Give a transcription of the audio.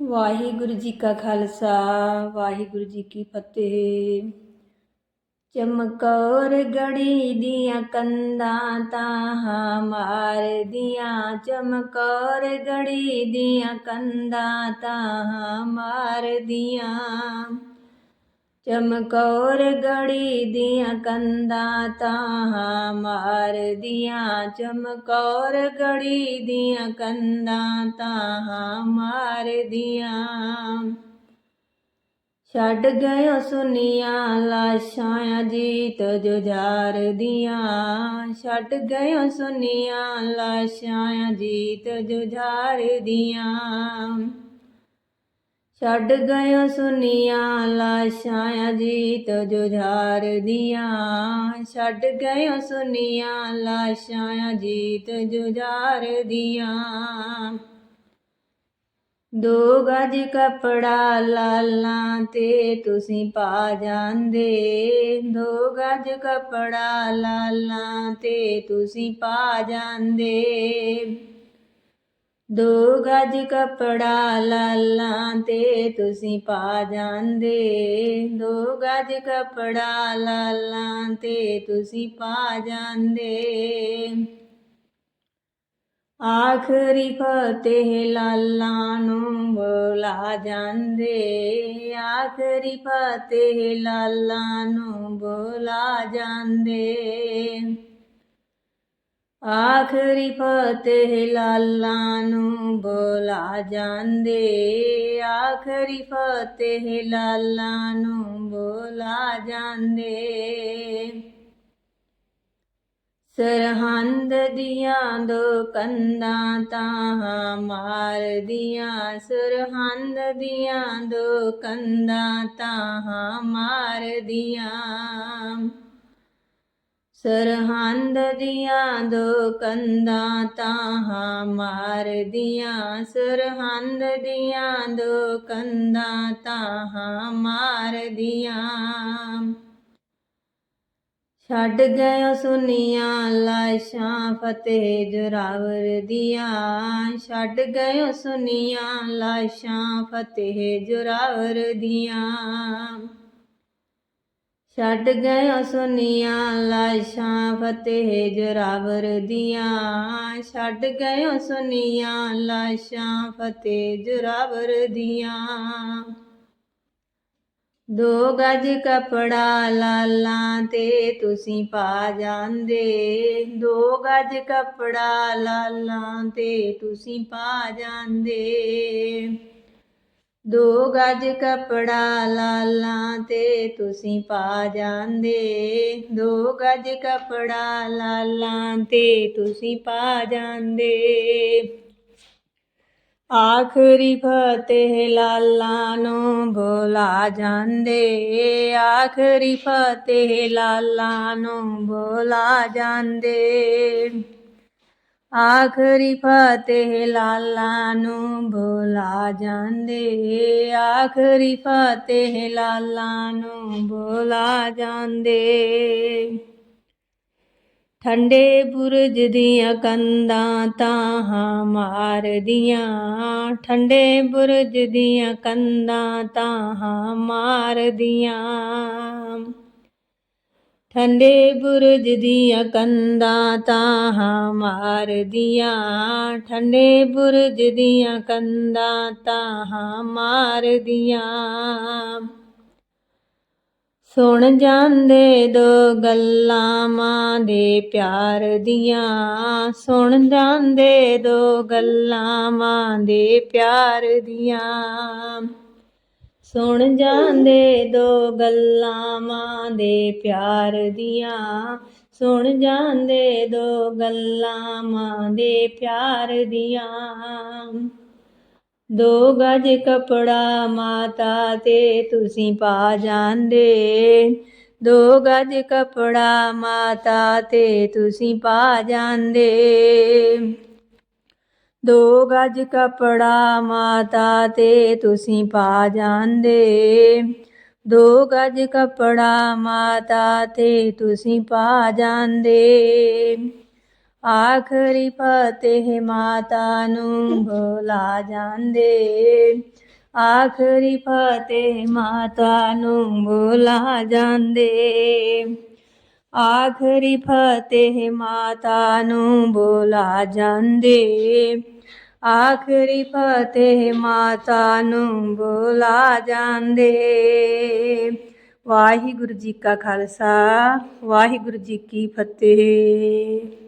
ਵਾਹਿਗੁਰੂ ਜੀ ਕਾ ਖਾਲਸਾ, ਵਾਹਿਗੁਰੂ ਜੀ ਕੀ ਫਤਿਹ। ਚਮਕੌਰ ਗੜੀ ਦੀਆਂ ਕੰਧਾਂ ਤਾਂ ਮਾਰਦੀਆਂ, ਚਮਕੌਰ ਗੜੀ ਦੀਆਂ ਕੰਧਾਂ ਤਾਂ ਮਾਰਦੀਆਂ। ਚਮਕੌਰ ਗੜੀ ਦੀਆਂ ਕੰਧਾਂ ਤਾਂ ਮਾਰਦੀਆਂ ਚਮਕੌਰ ਗੜੀ ਦੀਆਂ ਕੰਧਾਂ ਤਾਂ ਮਾਰਦੀਆਂ ਛੱਡ ਗਇਓ ਸੁਨੀਆਂ ਲਾਸ਼ਾਂ ਜੀਤ ਜੁਝਾਰ ਦੀਆਂ। ਛੱਡ ਗਇਓ ਸੁਨੀਆਂ ਲਾਸ਼ਾਂ ਜੀਤ ਜੁਝਾਰ ਦੀਆਂ। ਛੱਡ ਗਇਓ ਸੁਨੀਆਂ ਲਾਸ਼ਾਂ ਅਜੀਤ ਜੁਝਾਰ ਦੀਆਂ। ਛੱਡ ਗਇਓ ਸੁਨੀਆਂ ਲਾਸ਼ਾਂ ਅਜੀਤ ਜੁਝਾਰ ਦੀਆਂ। ਦੋ ਗਜ ਕਪੜਾ ਲਾਲਾਂ ਤੇ ਤੁਸੀਂ ਪਾ ਜਾਂਦੇ। ਦੋ ਗਜ ਕਪੜਾ ਲਾਲਾਂ ਤੇ ਤੁਸੀਂ ਪਾ ਜਾਂਦੇ। ਦੋ ਗਜ ਕਪੜਾ ਲਾਲਾਂ ਤੇ ਤੁਸੀਂ ਪਾ ਜਾਂਦੇ। ਦੋ ਗਜ ਕਪੜਾ ਲਾਲਾਂ ਤੇ ਤੁਸੀਂ ਪਾ ਜਾਂਦੇ। ਆਖਰੀ ਫਤਿਹ ਲਾਲਾਂ ਨੂੰ ਬੁਲਾ ਜਾਂਦੇ। ਆਖਰੀ ਫਤਿਹ ਲਾਲਾਂ ਨੂੰ ਬੁਲਾ ਜਾਂਦੇ। ਆਖਰੀ ਫਤਿਹ ਲਾਲਾਂ ਨੂੰ ਬੁਲਾ ਜਾਂਦੇ, ਆਖਰੀ ਫਤਿਹ ਲਾਲਾਂ ਨੂੰ ਬੁਲਾ ਜਾਂਦੇ। ਸਰਹੰਦ ਦੀਆਂ ਦੋ ਕੰਧਾਂ ਤਾਂ ਮਾਰਦੀਆਂ, ਸਰਹੰਦ ਦੀਆਂ ਦੋ ਕੰਧਾਂ ਤਾਂ ਮਾਰਦੀਆਂ। ਸਰਹੰਦ ਦੀਆਂ ਦੋ ਕੰਧਾਂ ਤਾਂ ਮਾਰਦੀਆਂ ਸਰਹੰਦ ਦੀਆਂ ਦੋ ਕੰਧਾਂ ਤਾਂ ਮਾਰਦੀਆਂ ਛੱਡ ਗਏ ਸੁਨੀਆਂ ਲਾਸ਼ਾਂ ਫਤਿਹ ਜੁਰਾਵਰ ਦੀਆਂ, ਛੱਡ ਗਏ ਸੁਨੀਆਂ ਲਾਸ਼ਾਂ ਫਤਿਹ ਜੁਰਾਵਰ ਦੀਆਂ। ਛੱਡ ਗਏ ਸੁਨੀਆਂ ਲਾਸ਼ਾਂ ਫਤਿਹ ਜੁਰਾਵਰ ਦੀਆਂ। ਛੱਡ ਗਏ ਸੁਨੀਆਂ ਲਾਸ਼ਾਂ ਫਤਿਹ ਜੁਰਾਵਰ ਦੀਆਂ। ਦੋ ਗਜ ਕਪੜਾ ਲਾਲਾਂ ਤੇ ਤੁਸੀਂ ਪਾ ਜਾਂਦੇ। ਦੋ ਗਜ ਕਪੜਾ ਲਾਲਾਂ ਤੇ ਤੁਸੀਂ ਪਾ ਜਾਂਦੇ। ਦੋ ਗਜ ਕਪੜਾ ਲਾਲਾਂ ਤੇ ਤੁਸੀਂ ਪਾ ਜਾਂਦੇ। ਦੋ ਗਜ ਕਪੜਾ ਲਾਲਾਂ ਤੇ ਤੁਸੀਂ ਪਾ ਜਾਂਦੇ। ਆਖਰੀ ਫਤਿਹ ਲਾਲਾਂ ਨੂੰ ਬੁਲਾ ਜਾਂਦੇ। ਆਖਰੀ ਫਤਿਹ ਲਾਲਾਂ ਨੂੰ ਬੁਲਾ ਜਾਂਦੇ। ਆਖਰੀ ਫਤਿਹ ਲਾਲਾਂ ਨੂੰ ਬੁਲਾ ਜਾਂਦੇ, ਆਖਰੀ ਫਤਿਹ ਲਾਲਾਂ ਨੂੰ ਬੁਲਾ ਜਾਂਦੇ। ਠੰਡੇ ਬੁਰਜ ਦੀਆਂ ਕੰਧਾਂ ਤਾਂ ਮਾਰਦੀਆਂ, ਠੰਡੇ ਬੁਰਜ ਦੀਆਂ ਕੰਧਾਂ ਤਾਂ ਮਾਰਦੀਆਂ। ਠੰਡੇ ਬੁਰਜ ਦੀਆਂ ਕੰਧਾਂ ਤਾਂ ਮਾਰਦੀਆਂ, ਠੰਡੇ ਬੁਰਜ ਦੀਆਂ ਕੰਧਾਂ ਤਾਂ ਮਾਰਦੀਆਂ। ਸੁਣ ਜਾਂਦੇ ਦੋ ਗੱਲਾਂ ਮਾਂ ਦੇ ਪਿਆਰ ਦੀਆਂ, ਸੁਣ ਜਾਂਦੇ ਦੋ ਗੱਲਾਂ ਮਾਂ ਦੇ ਪਿਆਰ ਦੀਆਂ। ਸੁਣ ਜਾਂਦੇ ਦੋ ਗੱਲਾਂ ਮਾਂ ਦੇ ਪਿਆਰ ਦੀਆਂ। ਸੁਣ ਜਾਂਦੇ ਦੋ ਗੱਲਾਂ ਮਾਂ ਦੇ ਪਿਆਰ ਦੀਆਂ। ਦੋ ਗਜ ਕਪੜਾ ਮਾਤਾ ਤੇ ਤੁਸੀਂ ਪਾ ਜਾਂਦੇ। ਦੋ ਗਜ ਕਪੜਾ ਮਾਤਾ ਤੇ ਤੁਸੀਂ ਪਾ ਜਾਂਦੇ। ਦੋ ਗਜ ਕਪੜਾ ਮਾਤਾ ਤੇ ਤੁਸੀਂ ਪਾ ਜਾਂਦੇ। ਦੋ ਗਜ ਕਪੜਾ ਮਾਤਾ ਤੇ ਤੁਸੀਂ ਪਾ ਜਾਂਦੇ। ਆਖਰੀ ਫਤਿਹ ਮਾਤਾ ਨੂੰ ਭੁਲਾ ਜਾਂਦੇ। ਆਖਰੀ ਫਤਿਹ ਮਾਤਾ ਨੂੰ ਬੋਲਾ ਜਾਂਦੇ। ਆਖਰੀ ਫਤਿਹ ਮਾਤਾ ਨੂੰ ਬੋਲਾ ਜਾਂਦੇ। ਆਖਰੀ ਫਤਿਹ ਮਾਤਾ ਨੂੰ ਬੋਲਾ ਜਾਂਦੇ। ਵਾਹਿਗੁਰੂ ਜੀ ਕਾ ਖਾਲਸਾ, ਵਾਹਿਗੁਰੂ ਜੀ ਕੀ ਫਤਿਹ।